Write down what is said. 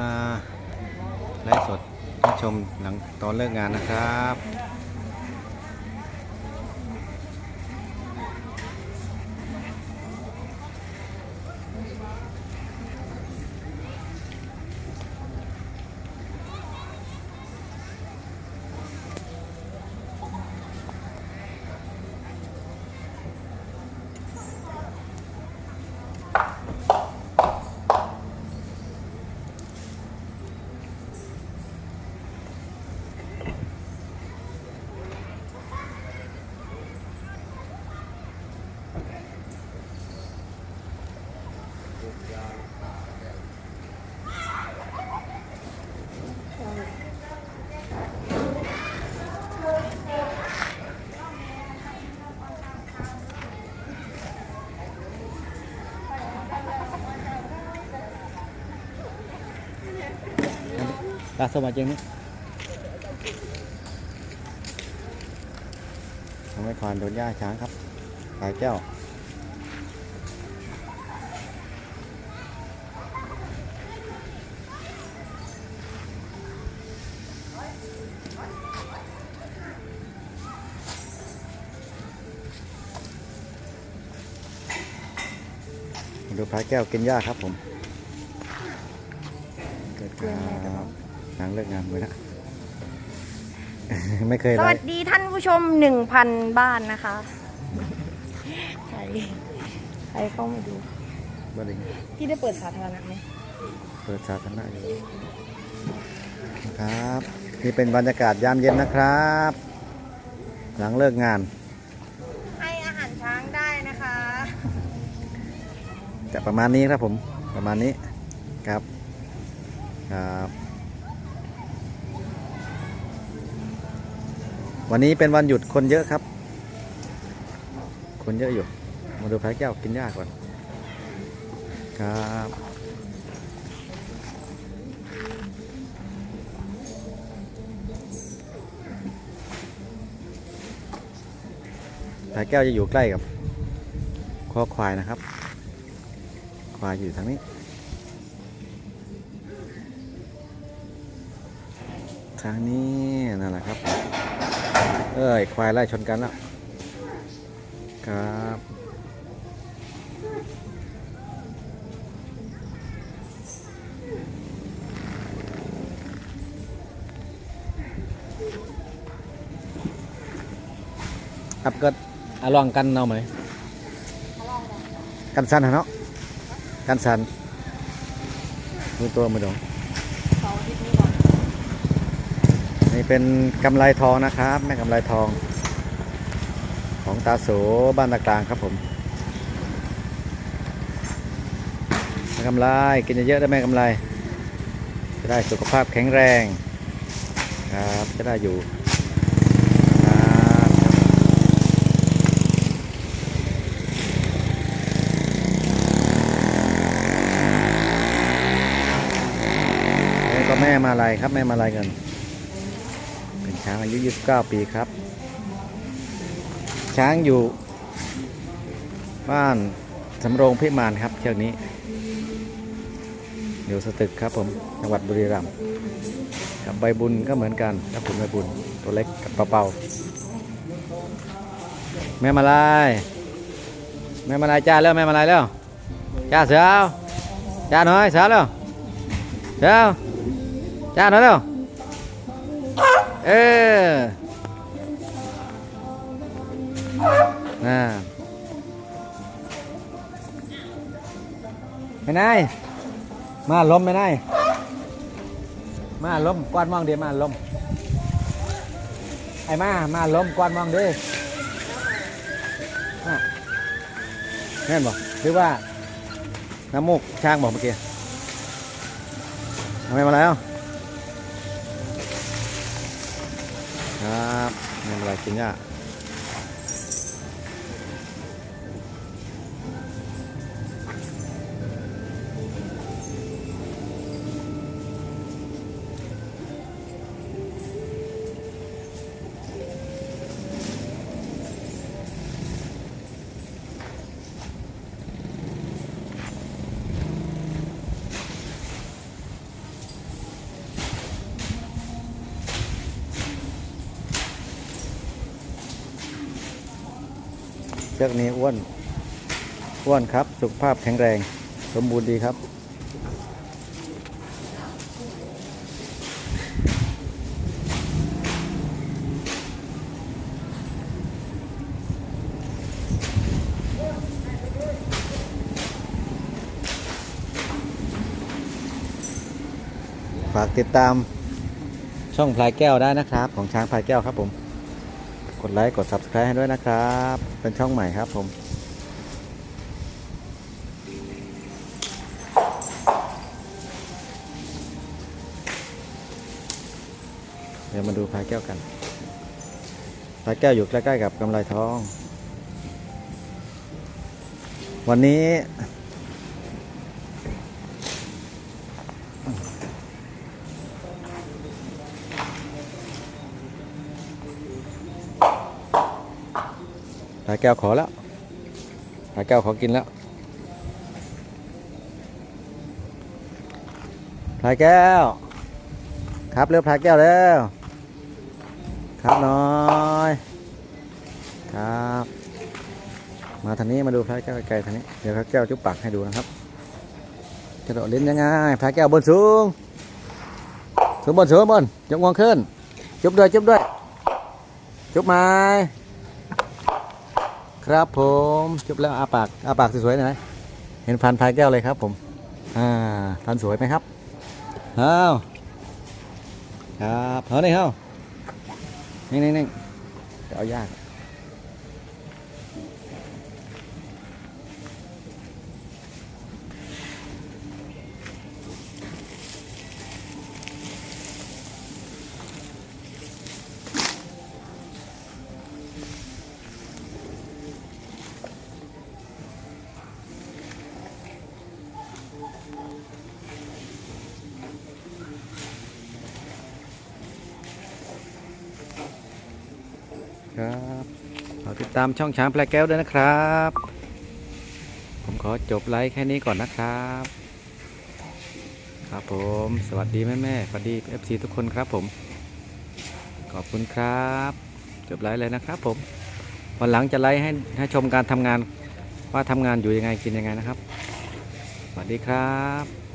มาไลฟ์สดชมหลังตอนเลิกงานนะครับ ลาสมัครจริงนี่ทำไมคอนโดนย่าช้างครับสายแก้วมาดูพระแก้วกินหญ้าครับผม เกิดครับหลังเลิกงานไปแล้วไม่เคยสไลวัสฟ์ดีท่านผู้ชมหนึ่งพันบ้านนะคะ ใคร ใครเข้ามาดูบ้านเองพี่ได้เปิดสาธารณะไหมเปิดสาธารณะอยู่ครับ นี่เป็นบรรยากาศยามเย็นนะครับ หลังเลิกงาน ให้อาหารช้างได้นะคะ จะประมาณนี้ครับผมประมาณนี้ครับ ครับ วันนี้เป็นวันหยุดคนเยอะครับ คนเยอะอยู่ มาดูพระแก้วกินหญ้าก่อน ครับพระแก้วจะอยู่ใกล้กับคอควายนะครับ ควายอยู่ทางนี้ ทางนี้นั่นแหละครับ เอ้ยควายไล่ชนกันแล้ว ครับครับก็อะลองกันเอาไหมกันสันเหรอเนาะกันสันดูตัวมือดง เสาร์อาทิตย์นี้ก่อน นี่เป็นกำไรทองนะครับแม่กำไรทอง ของตาโสบ้านตากลางครับผมแม่กำไรกินเยอะๆได้แม่กำไร จะได้สุขภาพแข็งแรงครับจะได้อยู่ก็แม่มาลายครับแม่มาลายเงิน ช้างอายุ 29 ปีครับ ช้างอยู่ บ้านสำโรงพิมานครับเชือกนี้ อยู่สตึกครับผมจังหวัดบุรีรัมย์กับใบบุญก็เหมือนกันครับผมใบบุญตัวเล็กกับเปาๆแม่มาลายแม่มาลายจ้าแล้วแม่มาลายแล้วจ้าเสือเอาจ้าหน่อยเสือแล้วเสือเอาจ้าหน่อยแล้ว เออน่าไม่นายมาล้มไม่นายมาล้มกวาดมองเดียวมาล้มไอ้มามาล้มกวาดมองเดียแม่นบอกหรือว่าน้ำมูกช้างบอกเมื่อกี้ทำไมมาแล้ว ครับนี่อะไรกินเนี่ย ชือกนี้อ้วน อ้วนครับ สุขภาพแข็งแรง สมบูรณ์ดีครับ ฝากติดตามช่องพลายแก้วได้นะครับ ของช้างพลายแก้วครับผม กดไลค์กด subscribe ให้ด้วยนะครับ เป็นช่องใหม่ครับผมเดี๋ยวมาดูพายแก้วกันพายแก้วอยู่ใกล้ๆกับกำไรทอง วันนี้ พลายแก้วขอแล้วพลายแก้วขอกินแล้วพลายแก้ว ครับเร็วพลายแก้วเร็วครับน้อยครับ มาทางนี้มาดูพลายแก้วไกลๆทางนี้เดี๋ยวพลายแก้วจุ๊บปากให้ดูนะครับกระโดดเลิ้นยังไงพลายแก้วบนสูงสูงบนสูงบนยกงวงขึ้น จุ๊บด้วยจุ๊บด้วย จุ๊บไม้ ครับผมจบแล้วอาปากอาปากสวยๆหน่อยเห็นฟันพายแก้วเลยครับ ผมอ่าฟันสวยไหมครับอ้าวครับเฮ้ยนี่เฮ้านิ่งนิ่งนิ่งจะเอายาก ตามช่องช้างแปลแก้วด้วยนะครับ ผมขอจบไลฟ์แค่นี้ก่อนนะครับ ครับผม สวัสดีแม่แม่สวัสดี FC ทุกคนครับผม ขอบคุณครับ จบไลฟ์เลยนะครับผม วันหลังจะไลฟ์ให้ให้ชมการทำงานว่าทำงานอยู่ยังไงกินยังไงนะครับ สวัสดีครับ